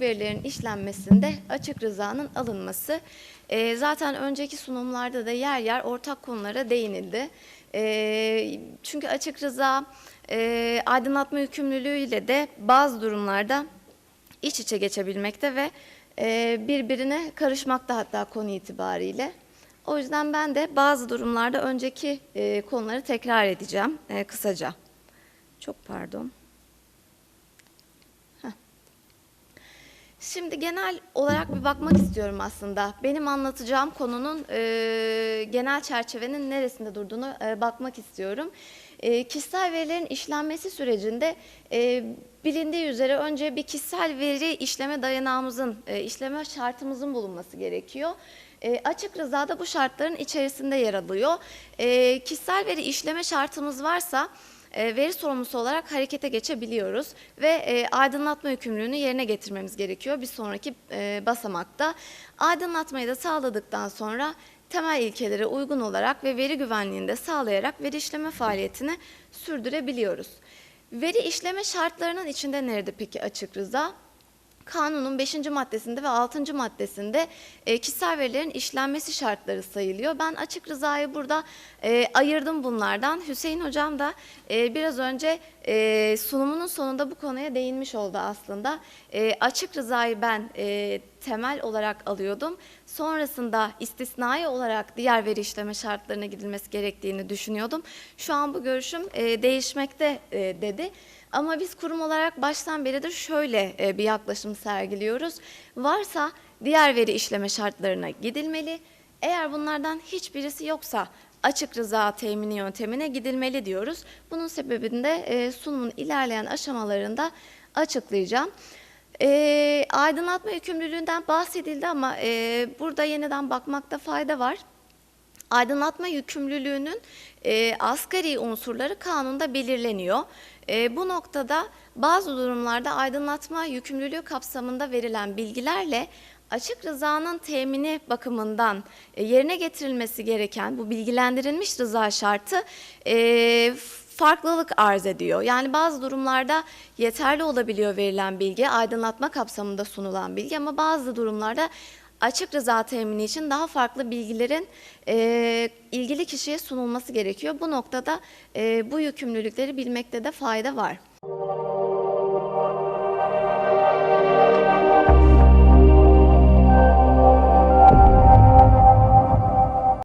verilerin işlenmesinde açık rızanın alınması. E, zaten önceki sunumlarda da yer yer ortak konulara değinildi. E, çünkü açık rıza e, aydınlatma yükümlülüğüyle de bazı durumlarda iç içe geçebilmekte ve e, birbirine karışmakta hatta konu itibariyle. O yüzden ben de bazı durumlarda önceki e, konuları tekrar edeceğim e, kısaca. Çok pardon. Şimdi genel olarak bir bakmak istiyorum aslında. Benim anlatacağım konunun e, genel çerçevenin neresinde durduğunu e, bakmak istiyorum. E, kişisel verilerin işlenmesi sürecinde e, bilindiği üzere önce bir kişisel veri işleme dayanağımızın, e, işleme şartımızın bulunması gerekiyor. E, açık rızada bu şartların içerisinde yer alıyor. E, kişisel veri işleme şartımız varsa veri sorumlusu olarak harekete geçebiliyoruz ve e, aydınlatma yükümlülüğünü yerine getirmemiz gerekiyor bir sonraki e, basamakta. Aydınlatmayı da sağladıktan sonra temel ilkelere uygun olarak ve veri güvenliğini de sağlayarak veri işleme faaliyetini sürdürebiliyoruz. Veri işleme şartlarının içinde nerede peki açık rıza? Kanunun 5. maddesinde ve 6. maddesinde e, kişisel verilerin işlenmesi şartları sayılıyor. Ben açık rızayı burada e, ayırdım bunlardan. Hüseyin Hocam da e, biraz önce e, sunumunun sonunda bu konuya değinmiş oldu aslında. E, açık rızayı ben e, temel olarak alıyordum. Sonrasında istisnai olarak diğer veri işleme şartlarına gidilmesi gerektiğini düşünüyordum. Şu an bu görüşüm e, değişmekte e, dedi. Ama biz kurum olarak baştan beridir şöyle e, bir yaklaşım sergiliyoruz. Varsa diğer veri işleme şartlarına gidilmeli. Eğer bunlardan hiçbirisi yoksa açık rıza temini yöntemine gidilmeli diyoruz. Bunun sebebini de e, sunumun ilerleyen aşamalarında açıklayacağım. E, aydınlatma yükümlülüğünden bahsedildi ama e, burada yeniden bakmakta fayda var. Aydınlatma yükümlülüğünün e, asgari unsurları kanunda belirleniyor. E, bu noktada bazı durumlarda aydınlatma yükümlülüğü kapsamında verilen bilgilerle açık rızanın temini bakımından e, yerine getirilmesi gereken bu bilgilendirilmiş rıza şartı e, farklılık arz ediyor. Yani bazı durumlarda yeterli olabiliyor verilen bilgi, aydınlatma kapsamında sunulan bilgi ama bazı durumlarda açık rıza temini için daha farklı bilgilerin e, ilgili kişiye sunulması gerekiyor. Bu noktada e, bu yükümlülükleri bilmekte de fayda var.